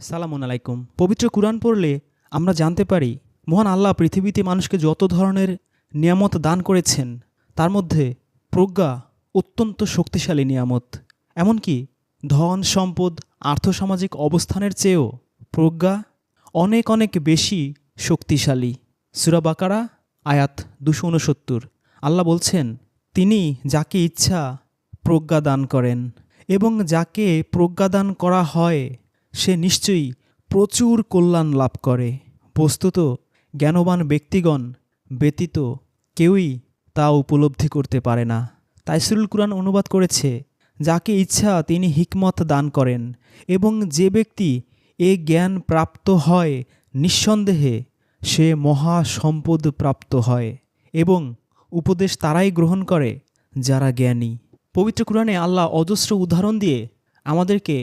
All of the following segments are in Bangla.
সালামুন আলাইকুম। পবিত্র কুরআন পড়লে আমরা জানতে পারি, মহান আল্লাহ পৃথিবীতে মানুষকে যত ধরনের নিয়ামত দান করেছেন, তার মধ্যে প্রজ্ঞা অত্যন্ত শক্তিশালী নিয়ামত। এমনকি ধন, সম্পদ, আর্থসামাজিক অবস্থানের চেয়েও প্রজ্ঞা অনেক অনেক বেশি শক্তিশালী। সুরা বাকারা, আয়াত দুশো উনসত্তর আল্লাহ বলছেন, তিনি যাকে ইচ্ছা প্রজ্ঞা দান করেন এবং যাকে প্রজ্ঞাদান করা হয় সে নিশ্চয়ই প্রচুর কল্যাণ লাভ করে। বস্তুত জ্ঞানবান ব্যক্তিগণ ব্যতীত কেউই তা উপলব্ধি করতে পারে না। তাইসুরুল কুরআন অনুবাদ করেছে, যাকে ইচ্ছা তিনি হিকমত দান করেন এবং যে ব্যক্তি এ জ্ঞান প্রাপ্ত হয় নিঃসন্দেহে সে মহা সম্পদ প্রাপ্ত হয় এবং উপদেশ তারাই গ্রহণ করে যারা জ্ঞানী। পবিত্র কুরআনে আল্লাহ অজস্র উদাহরণ দিয়ে আমাদেরকে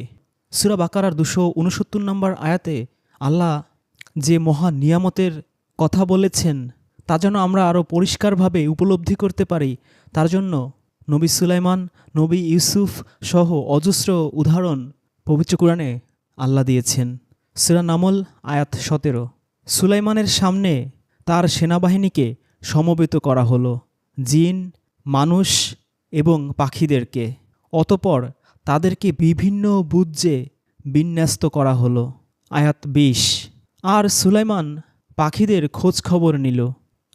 সুরা বাকারার দুশো উনসত্তর নম্বর আয়াতে আল্লাহ যে মহা নিয়ামতের কথা বলেছেন, তা যেন আমরা আরও পরিষ্কারভাবে উপলব্ধি করতে পারি। তার জন্য নবী সুলাইমান, নবী ইউসুফ সহ অজস্র উদাহরণ পবিত্র কুরআনে আল্লাহ দিয়েছেন। সুরা নামল, আয়াত সতেরো। সুলাইমানের সামনে তার সেনাবাহিনীকে সমবেত করা হলো, জিন, মানুষ এবং পাখিদেরকে। অতপর তাদেরকে বিভিন্ন বুজ্জে বিন্যস্ত করা হলো। আয়াত বিশ। আর সুলাইমান পাখিদের খোঁজ খবর নিল।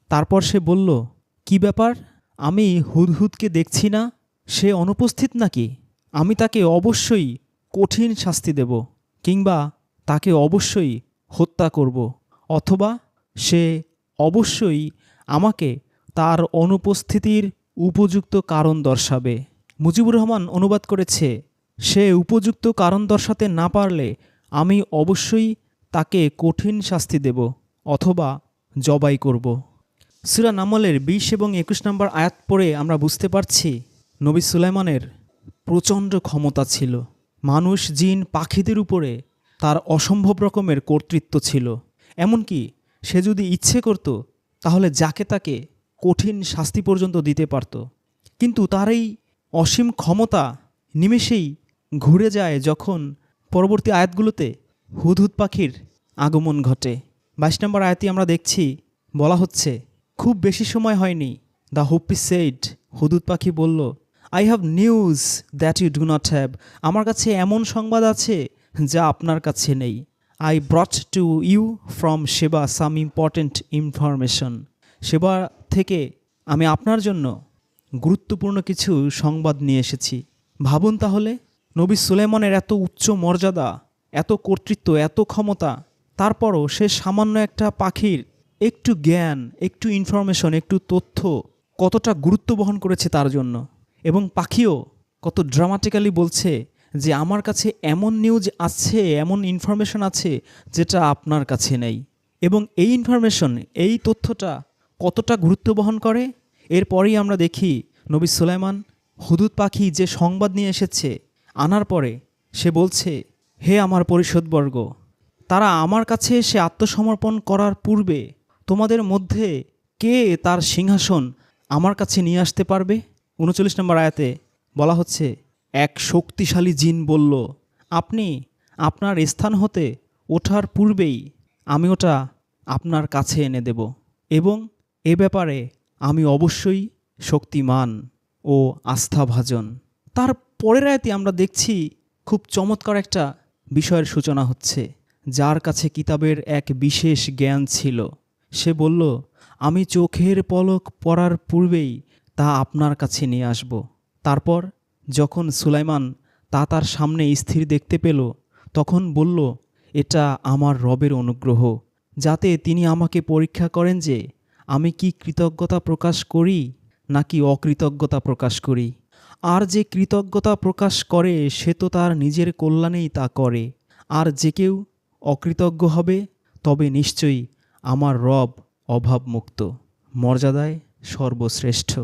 তারপর সে বলল, কি ব্যাপার? আমি হুদহুদকে দেখছি না? সে অনুপস্থিত নাকি? আমি তাকে অবশ্যই কঠিন শাস্তি দেব, কিংবা তাকে অবশ্যই হত্যা করব, অথবা সে অবশ্যই আমাকে তার অনুপস্থিতির উপযুক্ত কারণ দর্শাবে। মুজিবুর রহমান অনুবাদ করেছে, সে উপযুক্ত কারণ দর্শাতে না পারলে আমি অবশ্যই তাকে কঠিন শাস্তি দেব অথবা জবাই করব সুরা নামলের বিশ এবং একুশ নম্বর আয়াত পড়ে আমরা বুঝতে পারছি, নবী সুলাইমানের প্রচণ্ড ক্ষমতা ছিল। মানুষ জিন পাখিদের উপরে তার অসম্ভব রকমের কর্তৃত্ব ছিল। এমনকি সে যদি ইচ্ছে করত, তাহলে যাকে তাকে কঠিন শাস্তি পর্যন্ত দিতে পারত। কিন্তু তার এই অসীম ক্ষমতা নিমেষেই ঘুরে যায় যখন পরবর্তী আয়াতগুলোতে হুদহুদ পাখির আগমন ঘটে। বাইশ নম্বর আয়াতি আমরা দেখছি, বলা হচ্ছে, খুব বেশি সময় হয়নি। দ্য হুপি সেইড হুদুদ পাখি বলল I have news that you do not have আমার কাছে এমন সংবাদ আছে যা আপনার কাছে নেই। I brought to you from Sheba some important information সেবা থেকে আমি আপনার জন্য গুরুত্বপূর্ণ কিছু সংবাদ নিয়ে এসেছি। ভাবুন তাহলে, নবী সুলেমনের এত উচ্চ মর্যাদা, এত কর্তৃত্ব, এত ক্ষমতা, তারপরও সে সামান্য একটা পাখির একটু জ্ঞান, একটু ইনফরমেশন একটু তথ্য কতটা গুরুত্ব বহন করেছে তার জন্য। এবং পাখিও কত ড্রামাটিক্যালি বলছে যে, আমার কাছে এমন নিউজ আছে, এমন ইনফরমেশন আছে যেটা আপনার কাছে নেই। এবং এই ইনফরমেশন এই তথ্যটা কতটা গুরুত্ব বহন করে? এরপরেই আমরা দেখি নবী সুলাইমান হুদুদ পাখি যে সংবাদ নিয়ে এসেছে, আনার পরে সে বলছে, হে আমার পরিষদবর্গ তারা আমার কাছে এসে আত্মসমর্পণ করার পূর্বে তোমাদের মধ্যে কে তার সিংহাসন আমার কাছে নিয়ে আসতে পারবে? উনচল্লিশ নম্বর আয়াতে বলা হচ্ছে, এক শক্তিশালী জিন বলল, আপনি আপনার স্থান হতে ওঠার পূর্বেই আমি ওটা আপনার কাছে এনে দেব এবং এ ব্যাপারে আমি অবশ্যই শক্তিমান ও আস্থাভাজন। তার পরের আয়তে আমরা দেখছি খুব চমৎকার একটা বিষয়ের সূচনা হচ্ছে, যার কাছে কিতাবের এক বিশেষ জ্ঞান ছিল। সে বলল, আমি চোখের পলক পড়ার পূর্বেই তা আপনার কাছে নিয়ে আসব। তারপর যখন সুলাইমান তা তার সামনে স্থির দেখতে পেল, তখন বলল, এটা আমার রবের অনুগ্রহ, যাতে তিনি আমাকে পরীক্ষা করেন যে আমি কি কৃতজ্ঞতা প্রকাশ করি নাকি অকৃতজ্ঞতা প্রকাশ করি? আর যে কৃতজ্ঞতা প্রকাশ করে, সে তো তার নিজের কল্যাণেই তা করে। আর যে কেউ অকৃতজ্ঞ হবে, তবে নিশ্চয়ই আমার রব অভাবমুক্ত। মর্যাদায় সর্বশ্রেষ্ঠ।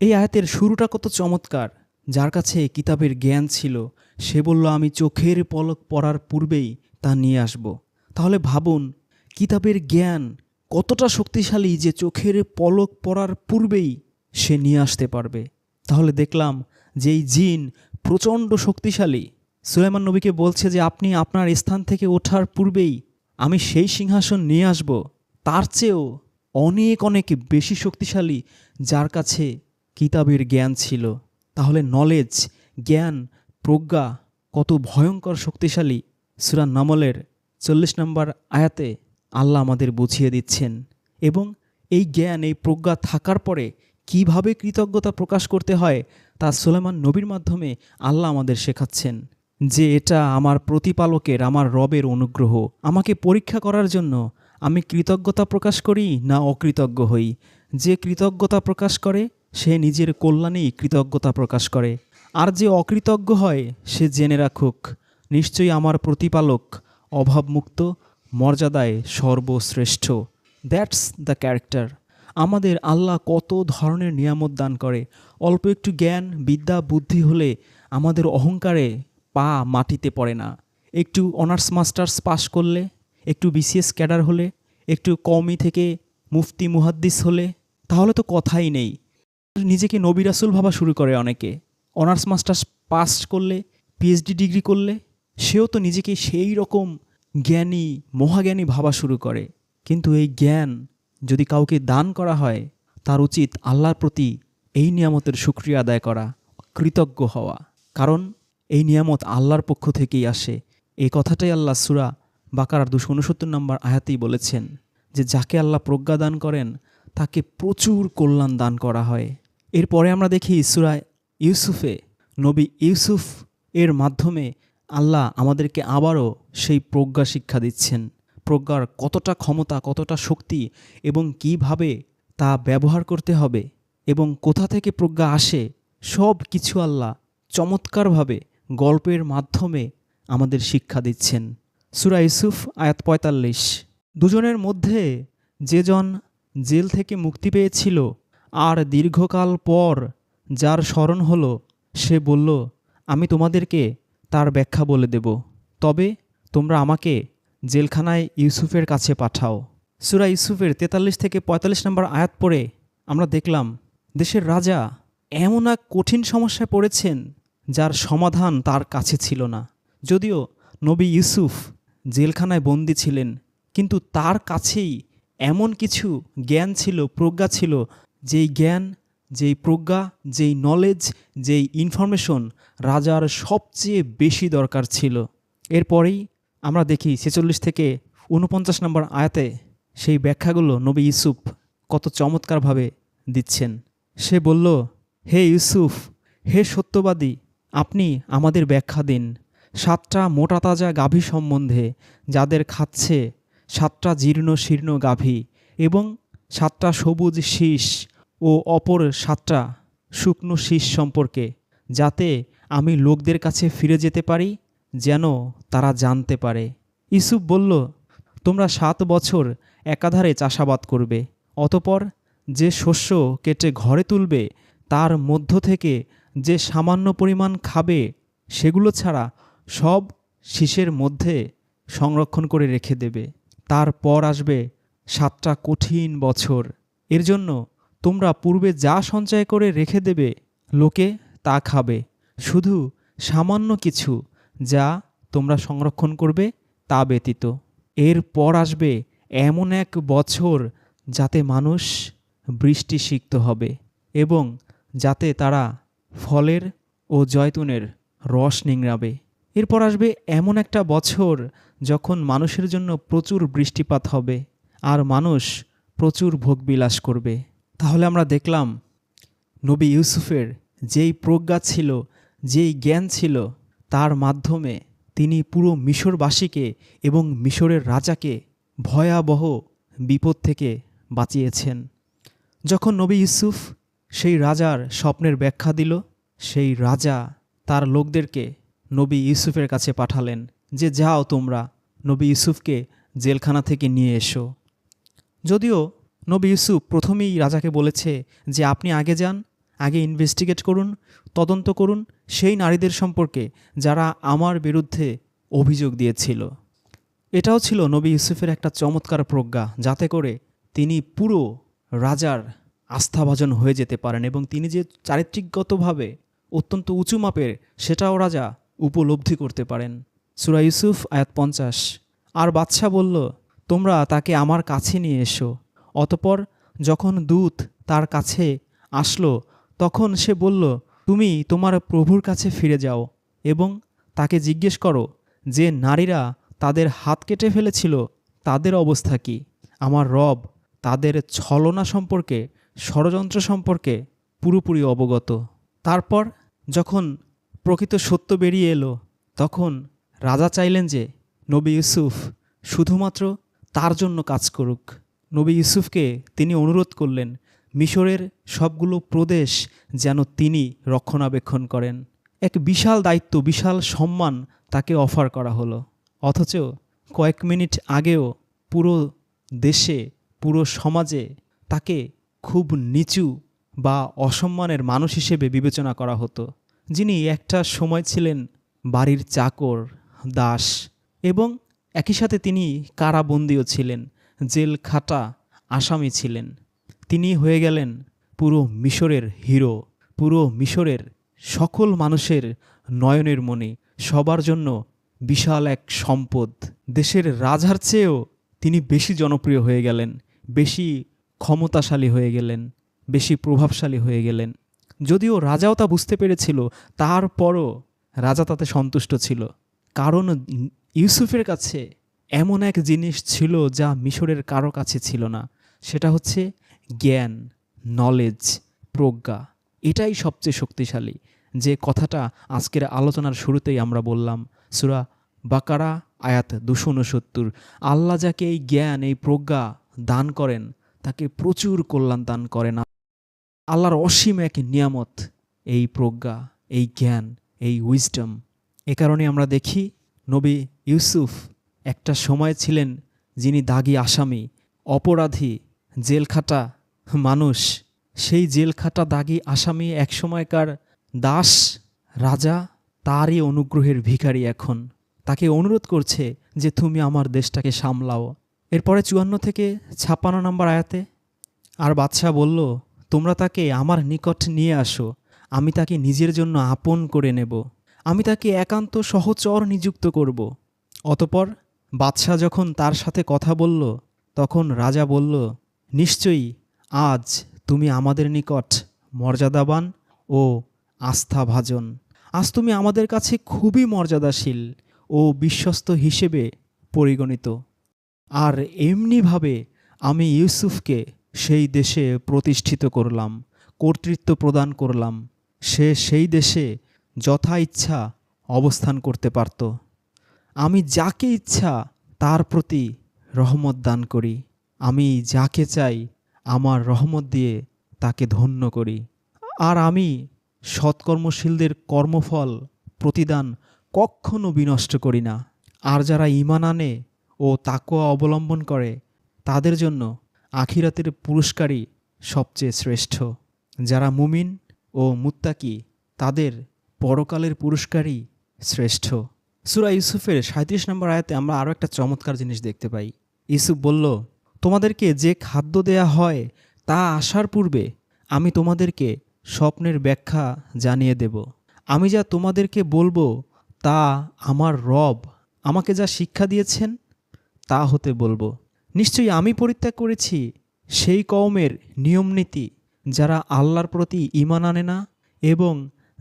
এই আয়াতের শুরুটা কত চমৎকার। যার কাছে কিতাবের জ্ঞান ছিল, সে বলল, আমি চোখের পলক পড়ার পূর্বেই তা নিয়ে আসব। তাহলে ভাবুন, কিতাবের জ্ঞান কতটা শক্তিশালী যে চোখের পলক পড়ার পূর্বেই সে নিয়ে আসতে পারবে। তাহলে দেখলাম যে এই জিন প্রচণ্ড শক্তিশালী। সুলাইমান নবীকে বলছে যে, আপনি আপনার স্থান থেকে ওঠার পূর্বেই আমি সেই সিংহাসন নিয়ে আসব। তার চেয়েও অনেক অনেক বেশি শক্তিশালী, যার কাছে কিতাবের জ্ঞান ছিল। তাহলে নলেজ, জ্ঞান, প্রজ্ঞা কত ভয়ঙ্কর শক্তিশালী। সুরান নামলের চল্লিশ নম্বর আয়াতে আল্লাহ আমাদের বুঝিয়ে দিচ্ছেন এবং এই জ্ঞান, এই প্রজ্ঞা থাকার পরে কীভাবে কৃতজ্ঞতা প্রকাশ করতে হয় তা সুলেমান নবীর মাধ্যমে আল্লাহ আমাদের শেখাচ্ছেন যে এটা আমার প্রতিপালকের, আমার রবের অনুগ্রহ। আমাকে পরীক্ষা করার জন্য আমি কৃতজ্ঞতা প্রকাশ করি না অকৃতজ্ঞ হই। যে কৃতজ্ঞতা প্রকাশ করে, সে নিজের কল্যাণেই কৃতজ্ঞতা প্রকাশ করে। আর যে অকৃতজ্ঞ হয়, সে জেনে রাখুক, নিশ্চয়ই আমার প্রতিপালক অভাবমুক্ত মর্যাদায় সর্বশ্রেষ্ঠ। দ্যাটস দ্য ক্যারেক্টার আমাদের আল্লাহ কত ধরনের নিয়ামত দান করে। অল্প একটু জ্ঞান, বিদ্যা, বুদ্ধি হলে আমাদের অহংকারে পা মাটিতে পড়ে না। একটু অনার্স মাস্টার্স পাশ করলে, একটু বিসিএস ক্যাডার হলে, একটু কমি থেকে মুফতি, মুহাদ্দিস হলে, তাহলে তো কথাই নেই। নিজেকে নবিরাসুল ভাবা শুরু করে অনেকে। অনার্স মাস্টার্স পাস করলে পিএইচডি ডিগ্রি করলে, সেও তো নিজেকে সেই রকম জ্ঞানী, মহাজ্ঞানী ভাবা শুরু করে। কিন্তু এই জ্ঞান যদি কাউকে দান করা হয়, তার উচিত আল্লাহর প্রতি এই নিয়ামতের সুক্রিয়া আদায় করা, কৃতজ্ঞ হওয়া। কারণ এই নিয়ামত আল্লাহর পক্ষ থেকেই আসে। এই কথাটাই আল্লাহ সুরা বাকার দুশো উনসত্তর নম্বর আয়াতেই বলেছেন যে, যাকে আল্লাহ প্রজ্ঞা দান করেন, তাকে প্রচুর কল্যাণ দান করা হয়। এরপরে আমরা দেখি সুরা ইউসুফে নবী ইউসুফ এর মাধ্যমে আল্লাহ আমাদেরকে আবারও সেই প্রজ্ঞা শিক্ষা দিচ্ছেন। প্রজ্ঞার কতটা ক্ষমতা, কতটা শক্তি এবং কীভাবে তা ব্যবহার করতে হবে এবং কোথা থেকে প্রজ্ঞা আসে, সব কিছু আল্লাহ চমৎকারভাবে গল্পের মাধ্যমে আমাদের শিক্ষা দিচ্ছেন। সুরা ইউসুফ, আয়াত পঁয়তাল্লিশ। দুজনের মধ্যে যেজন জেল থেকে মুক্তি পেয়েছিল, আর দীর্ঘকাল পর যার স্মরণ হলো, সে বলল, আমি তোমাদেরকে তার ব্যাখ্যা বলে দেব। তবে তোমরা আমাকে জেলখানায় ইউসুফের কাছে পাঠাও। সুরা ইউসুফের তেতাল্লিশ থেকে পঁয়তাল্লিশ নম্বর আয়াত পড়ে আমরা দেখলাম, দেশের রাজা এমন এক কঠিন সমস্যায় পড়েছেন যার সমাধান তার কাছে ছিল না। যদিও নবী ইউসুফ জেলখানায় বন্দি ছিলেন, কিন্তু তার কাছেই এমন কিছু জ্ঞান ছিল, প্রজ্ঞা ছিল, যেই জ্ঞান যেই প্রজ্ঞা, যেই নলেজ যেই ইনফরমেশন রাজার সবচেয়ে বেশি দরকার ছিল। এরপরেই আমরা দেখি ছেচল্লিশ থেকে উনপঞ্চাশ নম্বর আয়াতে সেই ব্যাখ্যাগুলো নবী ইউসুফ কত চমৎকারভাবে দিচ্ছেন। সে বলল, হে ইউসুফ, হে সত্যবাদী, আপনি আমাদের ব্যাখ্যা দিন। সাতটা মোটা তাজা গাভী সম্বন্ধে যাদের খাচ্ছে, সাতটা জীর্ণ শীর্ণ গাভী এবং সাতটা সবুজ শীষ ও অপর সাতটা শুকনো শীষ সম্পর্কে, যাতে আমি লোকদের কাছে ফিরে যেতে পারি, যেন তারা জানতে পারে। ইসুফ বলল, তোমরা সাত বছর একাধারে চাষাবাদ করবে, অতপর যে শস্য কেটে ঘরে তুলবে, তার মধ্য থেকে যে সামান্য পরিমাণ খাবে, সেগুলো ছাড়া সব শীষের মধ্যে সংরক্ষণ করে রেখে দেবে। তারপর আসবে সাতটা কঠিন বছর। এর জন্য তোমরা পূর্বে যা সঞ্চয় করে রেখে দেবে, লোকে তা খাবে। শুধু সামান্য কিছু যা তোমরা সংরক্ষণ করবে তা ব্যতীত। এরপর আসবে এমন এক বছর যাতে মানুষ বৃষ্টি সিক্ত হবে এবং যাতে তারা ফলের ও জয়তুনের রস নিংড়াবে। এরপর আসবে এমন একটা বছর যখন মানুষের জন্য প্রচুর বৃষ্টিপাত হবে আর মানুষ প্রচুর ভোগবিলাস করবে। তাহলে আমরা দেখলাম নবী ইউসুফের যেই প্রজ্ঞা ছিল, যেই জ্ঞান ছিল, তার মাধ্যমে তিনি পুরো মিশরবাসীকে এবং মিশরের রাজাকে ভয়াবহ বিপদ থেকে বাঁচিয়েছেন। যখন নবী ইউসুফ সেই রাজার স্বপ্নের ব্যাখ্যা দিল, সেই রাজা তার লোকদেরকে নবী ইউসুফের কাছে পাঠালেন যে, যাও তোমরা নবী ইউসুফকে জেলখানা থেকে নিয়ে এসো। যদিও নবী ইউসুফ প্রথমেই রাজাকে বলেছে যে আপনি আগে যান, আগে ইনভেস্টিগেট করুন, তদন্ত করুন সেই নারীদের সম্পর্কে যারা আমার বিরুদ্ধে অভিযোগ দিয়েছিল। এটাও ছিল নবী ইউসুফের একটা চমৎকার প্রজ্ঞা, যাতে করে তিনি পুরো রাজার আস্থাভাজন হয়ে যেতে পারেন এবং তিনি যে চারিত্রিকগতভাবে অত্যন্ত উঁচু মাপের, সেটাও রাজা উপলব্ধি করতে পারেন। সুরা ইউসুফ, আয়াত পঞ্চাশ। আর বাদশা বলল, তোমরা তাকে আমার কাছে নিয়ে এসো অতপর যখন দূত তার কাছে আসলো, তখন সে বলল, তুমি তোমার প্রভুর কাছে ফিরে যাও এবং তাকে জিজ্ঞেস করো, যে নারীরা তাদের হাত কেটে ফেলেছিল, তাদের অবস্থা কি? আমার রব তাদের ছলনা সম্পর্কে, ষড়যন্ত্র সম্পর্কে পুরোপুরি অবগত। তারপর যখন প্রকৃত সত্য বেরিয়ে এলো, তখন রাজা চাইলেন যে নবী ইউসুফ শুধুমাত্র তার জন্য কাজ করুক। নবী ইউসুফকে তিনি অনুরোধ করলেন, মিশরের সবগুলো প্রদেশ যেন তিনি রক্ষণাবেক্ষণ করেন। এক বিশাল দায়িত্ব, বিশাল সম্মান তাকে অফার করা হলো। অথচ কয়েক মিনিট আগেও পুরো দেশে, পুরো সমাজে তাকে খুব নিচু বা অসম্মানের মানুষ হিসেবে বিবেচনা করা হতো, যিনি একটা সময় ছিলেন বাড়ির চাকর, দাস এবং একই সাথে তিনি কারাবন্দিও ছিলেন। জেল খাটা আসামি ছিলেন। তিনি হয়ে গেলেন পুরো মিশরের হিরো, পুরো মিশরের সকল মানুষের নয়নের মনে সবার জন্য বিশাল এক সম্পদ। দেশের রাজার চেয়েও তিনি বেশি জনপ্রিয় হয়ে গেলেন, বেশি ক্ষমতাশালী হয়ে গেলেন, বেশি প্রভাবশালী হয়ে গেলেন। যদিও রাজাও তা বুঝতে পেরেছিল, তারপরও রাজা তাতে সন্তুষ্ট ছিল। কারণ ইউসুফের কাছে এমন এক জিনিস ছিল যা মিশরের কারও কাছে ছিল না। সেটা হচ্ছে জ্ঞান নলেজ প্রজ্ঞা। এটাই সবচেয়ে শক্তিশালী। যে কথাটা আজকের আলোচনার শুরুতেই আমরা বললাম, সুরা বাকারা, আয়াত দুশো উনসত্তর আল্লাহ যাকে এই জ্ঞান, এই প্রজ্ঞা দান করেন, তাকে প্রচুর কল্যাণ দান করেন। আল্লাহর অসীম এক নিয়ামত, এই প্রজ্ঞা, এই জ্ঞান, এই উইজডম এ কারণে আমরা দেখি, নবী ইউসুফ একটা সময় ছিলেন যিনি দাগি আসামি, অপরাধী, জেলখাটা মানুষ। সেই জেলখাটা দাগি আসামি এক সময়কার দাস, রাজা, তারই অনুগ্রহের ভিখারি এখন। তাকে অনুরোধ করছে যে তুমি আমার দেশটাকে সামলাও। এরপরে চুয়ান্ন থেকে ছাপ্পান্ন নম্বর আয়াতে, আর বাদশাহ বলল, তোমরা তাকে আমার নিকট নিয়ে আসো, আমি তাকে নিজের জন্য আপন করে নেব। আমি তাকে একান্ত সহচর নিযুক্ত করব। অতপর বাদশাহ যখন তার সাথে কথা বলল, তখন রাজা বলল, নিশ্চয়ই আজ তুমি আমাদের নিকট মর্যাদাবান ও আস্থাভাজন। আজ তুমি আমাদের কাছে খুবই মর্যাদাশীল ও বিশ্বস্ত হিসেবে পরিগণিত। আর এমনিভাবে আমি ইউসুফকে সেই দেশে প্রতিষ্ঠিত করলাম, কর্তৃত্ব প্রদান করলাম। সে সেই দেশে যথা ইচ্ছা অবস্থান করতে পারত। আমি যাকে ইচ্ছা তার প্রতি রহমত দান করি। আমি যাকে চাই আমার রহমত দিয়ে তাকে ধন্য করি। আর আমি সৎকর্মশীলদের কর্মফল প্রতিদান কখনো বিনষ্ট করি না। আর যারা ইমান আনে ও তাকোয়া অবলম্বন করে, তাদের জন্য আখিরাতের পুরস্কারই সবচেয়ে শ্রেষ্ঠ। যারা মুমিন ও মুত্তাকি, তাদের পরকালের পুরস্কারই শ্রেষ্ঠ। সুরা ইউসুফের সাঁত্রিশ নম্বর আয়াতে আমরা আরও একটা চমৎকার জিনিস দেখতে পাই। ইউসুফ বলল, তোমাদেরকে যে খাদ্য দেয়া হয় তা আসার পূর্বে আমি তোমাদেরকে স্বপ্নের ব্যাখ্যা জানিয়ে দেব। আমি যা তোমাদেরকে বলব তা আমার রব আমাকে যা শিক্ষা দিয়েছেন তা হতে বলব। নিশ্চয়ই আমি পরিত্যাগ করেছি সেই কওমের নিয়মনীতি যারা আল্লাহর প্রতি ইমান আনে না এবং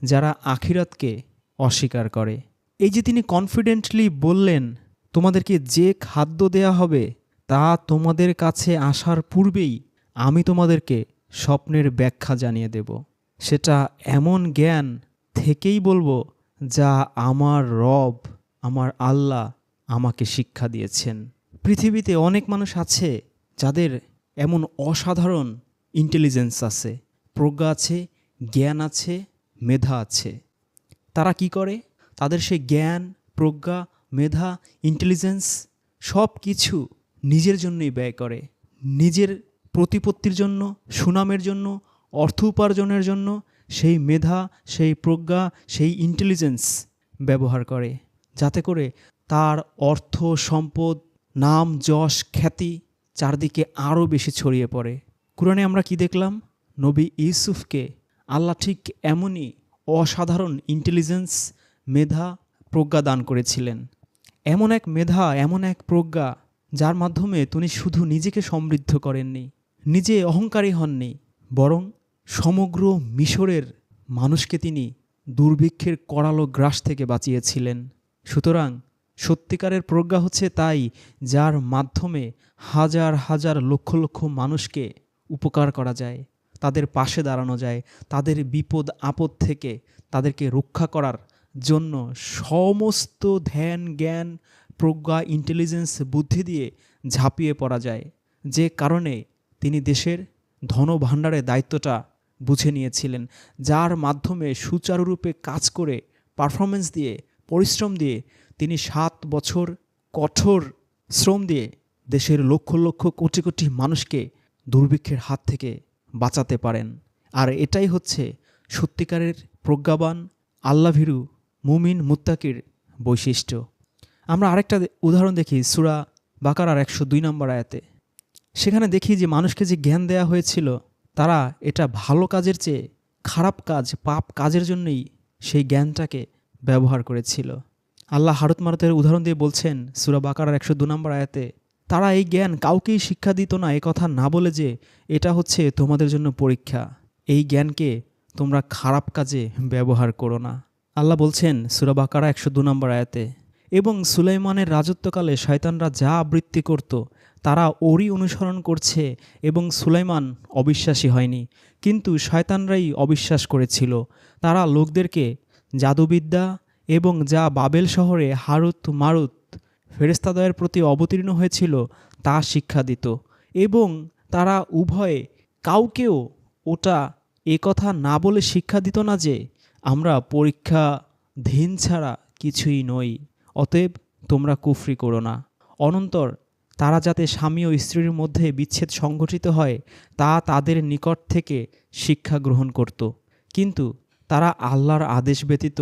যারা আখিরাতকে অস্বীকার করে। এই যে তিনি কনফিডেন্টলি বললেন, তোমাদেরকে যে খাদ্য দেয়া হবে, তা তোমাদের কাছে আসার পূর্বেই আমি তোমাদেরকে স্বপ্নের ব্যাখ্যা জানিয়ে দেব। সেটা এমন জ্ঞান থেকেই বলব, যা আমার রব, আমার আল্লাহ আমাকে শিক্ষা দিয়েছেন। পৃথিবীতে অনেক মানুষ আছে যাদের এমন অসাধারণ ইন্টেলিজেন্স আছে, প্রজ্ঞা আছে, জ্ঞান আছে, মেধা আছে। তারা কি করে? তাদের সেই জ্ঞান, প্রজ্ঞা, মেধা ইন্টেলিজেন্স সব কিছু নিজের জন্যই ব্যয় করে। নিজের প্রতিপত্তির জন্য, সুনামের জন্য, অর্থ উপার্জনের জন্য সেই মেধা, সেই প্রজ্ঞা, সেই ইন্টেলিজেন্স ব্যবহার করে। যাতে করে তার অর্থ, সম্পদ, নাম, যশ, খ্যাতি চারদিকে আরও বেশি ছড়িয়ে পড়ে। কোরআনে আমরা কি দেখলাম? নবী ইউসুফকে আল্লাহ ঠিক এমনই অসাধারণ ইন্টেলিজেন্স মেধা প্রজ্ঞা দান করেছিলেন। এমন এক মেধা, এমন এক প্রজ্ঞা, যার মাধ্যমে তিনি শুধু নিজেকে সমৃদ্ধ করেননি, নিজে অহংকারী হননি, বরং সমগ্র মিশরের মানুষকে তিনি দুর্ভিক্ষের করালো গ্রাস থেকে বাঁচিয়েছিলেন। সুতরাং সত্যিকারের প্রজ্ঞা হচ্ছে তাই, যার মাধ্যমে হাজার হাজার লক্ষ লক্ষ মানুষকে উপকার করা যায়, তাদের পাশে দাঁড়ানো যায়, তাদের বিপদ আপদ থেকে তাদেরকে রক্ষা করার জন্য সমস্ত ধ্যান, জ্ঞান, প্রজ্ঞা ইন্টেলিজেন্স বুদ্ধি দিয়ে ঝাঁপিয়ে পড়া যায়। যে কারণে তিনি দেশের ধনভাণ্ডারের দায়িত্বটা বুঝে নিয়েছিলেন, যার মাধ্যমে সুচারুরূপে কাজ করে পারফরমেন্স দিয়ে, পরিশ্রম দিয়ে তিনি সাত বছর কঠোর শ্রম দিয়ে দেশের লক্ষ লক্ষ কোটি কোটি মানুষকে দুর্ভিক্ষের হাত থেকে বাঁচাতে পারেন। আর এটাই হচ্ছে সত্যিকারের প্রজ্ঞাবান, আল্লাভীরু মুমিন মুত্তাকির বৈশিষ্ট্য। আমরা আরেকটা উদাহরণ দেখি সুরা বাকারার একশো দুই নম্বর আয়াতে। সেখানে দেখি যে মানুষকে যে জ্ঞান দেয়া হয়েছিল, তারা এটা ভালো কাজের চেয়ে খারাপ কাজ, পাপ কাজের জন্যই সেই জ্ঞানটাকে ব্যবহার করেছিল। আল্লাহ হারত মারতের উদাহরণ দিয়ে বলছেন সুরা বাকারার একশো দু নম্বর আয়াতে, তারা এই জ্ঞান কাউকেই শিক্ষা দিত না, এ কথা না বলে যে এটা হচ্ছে তোমাদের জন্য পরীক্ষা। এই জ্ঞানকে তোমরা খারাপ কাজে ব্যবহার করো না। আল্লাহ বলছেন, সুরা বাকারা একশো দু নম্বর আয়াতে, এবং সুলাইমানের রাজত্বকালে শয়তানরা যা আবৃত্তি করত, তারা ওরই অনুসরণ করছে এবং সুলাইমান অবিশ্বাসী হয়নি। কিন্তু শয়তানরাই অবিশ্বাস করেছিল। তারা লোকদেরকে জাদুবিদ্যা এবং যা বাবেল শহরে হারুত মারুত ফেরেস্তাদয়ের প্রতি অবতীর্ণ হয়েছিল, তা শিক্ষা দিত। এবং তারা উভয়ে কাউকেও ওটা এ কথা না বলে শিক্ষা দিত না যে আমরা পরীক্ষা ধীন ছাড়া কিছুই নই, অতএব তোমরা কুফরি করো না। অনন্তর তারা যাতে স্বামী ও স্ত্রীর মধ্যে বিচ্ছেদ সংঘটিত হয়, তা তাদের নিকট থেকে শিক্ষা গ্রহণ করত। কিন্তু তারা আল্লাহর আদেশ ব্যতীত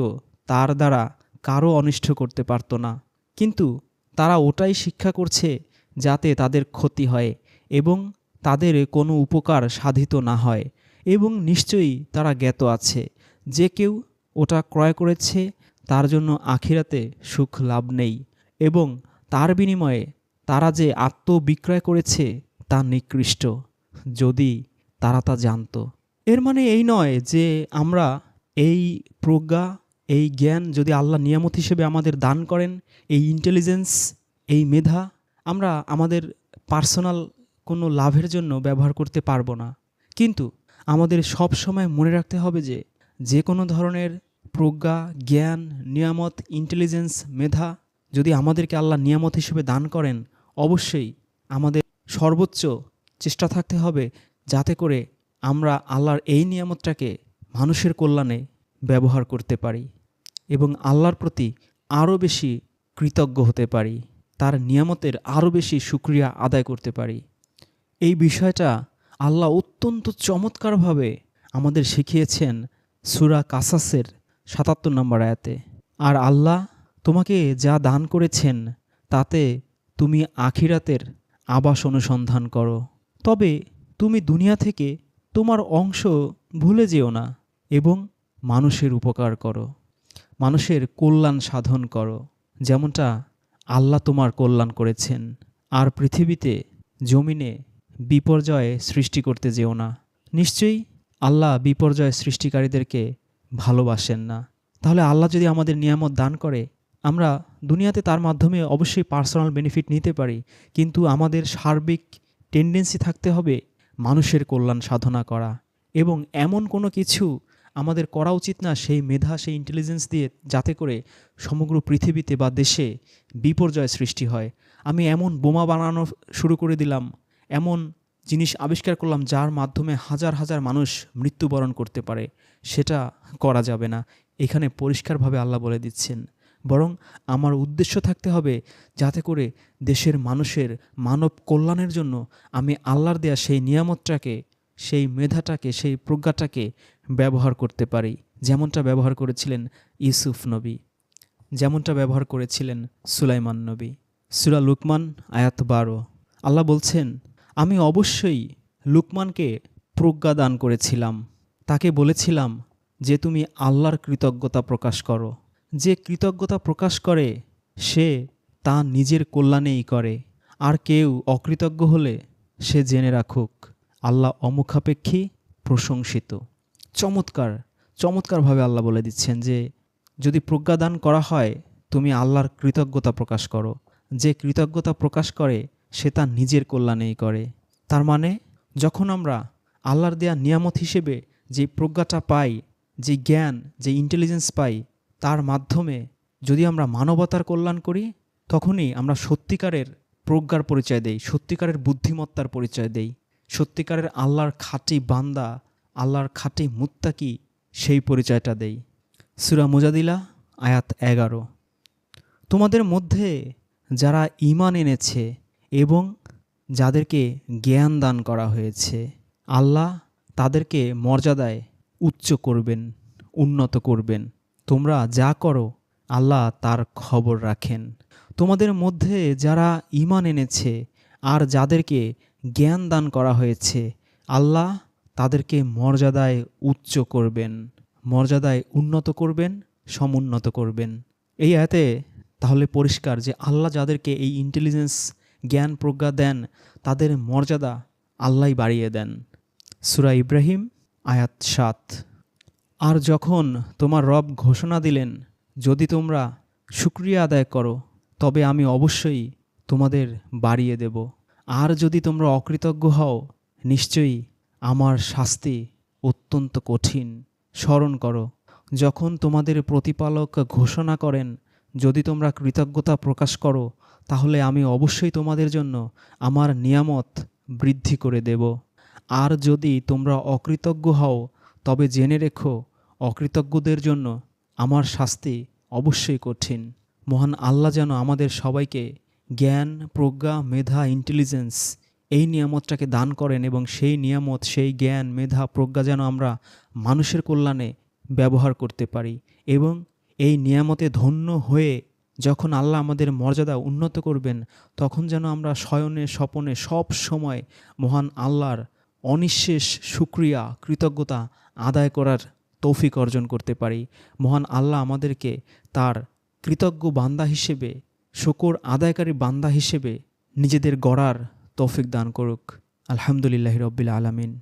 তার দ্বারা কারও অনিষ্ট করতে পারত না। কিন্তু তারা ওটাই শিক্ষা করছে যাতে তাদের ক্ষতি হয় এবং তাদের কোনো উপকার সাধিত না হয় এবং নিশ্চয়ই তারা জ্ঞাত আছে। যে কেউ ওটা ক্রয় করেছে, তার জন্য আখিরাতে সুখ লাভ নেই এবং তার বিনিময়ে তারা যে আত্মবিক্রয় করেছে, তা নিকৃষ্ট, যদি তারা তা জানত। এর মানে এই নয় যে আমরা এই প্রজ্ঞা, এই জ্ঞান যদি আল্লাহ নিয়ামত হিসেবে আমাদের দান করেন, এই ইন্টেলিজেন্স এই মেধা, আমরা আমাদের পার্সোনাল কোনো লাভের জন্য ব্যবহার করতে পারব না। কিন্তু আমাদের সব সময় মনে রাখতে হবে যে যে কোনো ধরনের প্রজ্ঞা, জ্ঞান, নিয়ামত ইন্টেলিজেন্স মেধা যদি আমাদেরকে আল্লাহ নিয়ামত হিসেবে দান করেন, অবশ্যই আমাদের সর্বোচ্চ চেষ্টা থাকতে হবে যাতে করে আমরা আল্লাহর এই নিয়ামতটাকে মানুষের কল্যাণে ব্যবহার করতে পারি এবং আল্লাহর প্রতি আরও বেশি কৃতজ্ঞ হতে পারি, তার নিয়ামতের আরও বেশি সুক্রিয়া আদায় করতে পারি। এই বিষয়টা আল্লাহ অত্যন্ত চমৎকারভাবে আমাদের শিখিয়েছেন সুরা কাসাসের সাতাত্তর নম্বর আয়াতে, আর আল্লাহ তোমাকে যা দান করেছেন, তাতে তুমি আখিরাতের আবাস অনুসন্ধান করো। তবে তুমি দুনিয়া থেকে তোমার অংশ ভুলে যেও না এবং মানুষের উপকার করো, মানুষের কল্যাণ সাধন করো, যেমনটা আল্লাহ তোমার কল্যাণ করেছেন। আর পৃথিবীতে জমিনে বিপর্যয়ে সৃষ্টি করতে যেও না। নিশ্চয়ই আল্লাহ বিপর্যয় সৃষ্টিকারীদেরকে ভালোবাসেন না। তাহলে আল্লাহ যদি আমাদের নিয়ামত দান করে, আমরা দুনিয়াতে তার মাধ্যমে অবশ্যই পার্সোনাল বেনিফিট নিতে পারি, কিন্তু আমাদের সার্বিক টেন্ডেন্সি থাকতে হবে মানুষের কল্যাণ সাধনা করা। এবং এমন কোনো কিছু আমাদের করা উচিত না, সেই মেধা, সেই ইন্টেলিজেন্স দিয়ে যাতে করে সমগ্র পৃথিবীতে বা দেশে বিপর্যয় সৃষ্টি হয়। আমি এমন বোমা বানানো শুরু করে দিলাম, এমন জিনিস আবিষ্কার করলাম যার মাধ্যমে হাজার হাজার মানুষ মৃত্যুবরণ করতে পারে, সেটা করা যাবে না। এখানে পরিষ্কারভাবে আল্লাহ বলে দিচ্ছেন, বরং আমার উদ্দেশ্য থাকতে হবে যাতে করে দেশের মানুষের মানব কল্যাণের জন্য আমি আল্লাহর দেয়া সেই নিয়ামতটাকে, সেই মেধাটাকে, সেই প্রজ্ঞাটাকে ব্যবহার করতে পারি, যেমনটা ব্যবহার করেছিলেন ইউসুফ নবী, যেমনটা ব্যবহার করেছিলেন সুলাইমান নবী। সুরা লুকমান আয়াত বারো। আল্লাহ বলছেন আমি অবশ্যই লুকমানকে প্রজ্ঞা দান করেছিলাম। তাকে বলেছিলাম যে তুমি আল্লাহর কৃতজ্ঞতা প্রকাশ করো। যে কৃতজ্ঞতা প্রকাশ করে, সে তা নিজের কল্যাণেই করে। আর কেউ অকৃতজ্ঞ হলে সে জেনে রাখুক, আল্লাহ অমুখাপেক্ষী প্রশংসিত। চমৎকার, চমৎকারভাবে আল্লাহ বলে দিচ্ছেন যে, যদি প্রজ্ঞাদান করা হয়, তুমি আল্লাহর কৃতজ্ঞতা প্রকাশ করো। যে কৃতজ্ঞতা প্রকাশ করে সে তার নিজের কল্যাণেই করে। তার মানে যখন আমরা আল্লাহর দেয়া নিয়ামত হিসেবে যে প্রজ্ঞাটা পাই, যে জ্ঞান, যে ইন্টেলিজেন্স পাই, তার মাধ্যমে যদি আমরা মানবতার কল্যাণ করি, তখনই আমরা সত্যিকারের প্রজ্ঞার পরিচয় দেই, সত্যিকারের বুদ্ধিমত্তার পরিচয় দেই। সত্যিকারের আল্লাহর খাঁটি বান্দা, আল্লাহর খাঁটি মুত্তাকি সেই পরিচয়টা দেই। সুরা মুজাদিলা, আয়াত এগারো। তোমাদের মধ্যে যারা ঈমান এনেছে এবং যাদেরকে জ্ঞান দান করা হয়েছে, আল্লাহ তাদেরকে মর্যাদায় উচ্চ করবেন, উন্নত করবেন। তোমরা যা করো, আল্লাহ তার খবর রাখেন। তোমাদের মধ্যে যারা ঈমান এনেছে আর যাদেরকে জ্ঞান দান করা হয়েছে, আল্লাহ তাদেরকে মর্যাদায় উচ্চ করবেন, মর্যাদায় উন্নত করবেন, সমুন্নত করবেন। এই আয়াতে তাহলে পরিষ্কার যে আল্লাহ যাদেরকে এই ইন্টেলিজেন্স জ্ঞান প্রজ্ঞা দেন, তাদের মর্যাদা আল্লাহ বাড়িয়ে দেন। সুরা ইব্রাহিম, আয়াত সাত। আর যখন তোমার রব ঘোষণা দিলেন, যদি তোমরা শুক্রিয়া আদায় করো, তবে আমি অবশ্যই তোমাদের বাড়িয়ে দেব। আর যদি তোমরা অকৃতজ্ঞ হও, নিশ্চয়ই আমার শাস্তি অত্যন্ত কঠিন। স্মরণ করো, যখন তোমাদের প্রতিপালক ঘোষণা করেন যদি তোমরা কৃতজ্ঞতা প্রকাশ করো, তাহলে আমি অবশ্যই তোমাদের জন্য আমার নিয়ামত বৃদ্ধি করে দেব। আর যদি তোমরা অকৃতজ্ঞ হও, তবে জেনে রেখো, অকৃতজ্ঞদের জন্য আমার শাস্তি অবশ্যই কঠিন। মহান আল্লাহ যেন আমাদের সবাইকে জ্ঞান, প্রজ্ঞা, মেধা ইন্টেলিজেন্স এই নিয়ামতটাকে দান করেন এবং সেই নিয়ামত, সেই জ্ঞান, মেধা, প্রজ্ঞা যেন আমরা মানুষের কল্যাণে ব্যবহার করতে পারি এবং এই নিয়ামতে ধন্য হয়ে যখন আল্লাহ আমাদের মর্যাদা উন্নত করবেন, তখন যেন আমরা শয়নে, স্বপনে সব সময় মহান আল্লাহর অনিঃশেষ সুক্রিয়া, কৃতজ্ঞতা আদায় করার তৌফিক অর্জন করতে পারি। মহান আল্লাহ আমাদেরকে তার কৃতজ্ঞ বান্দা হিসেবে, শকর আদায়কারী বান্দা হিসেবে নিজেদের গড়ার তৌফিক দান করুক। আলহামদুলিল্লাহ রব্বিল আলমিন।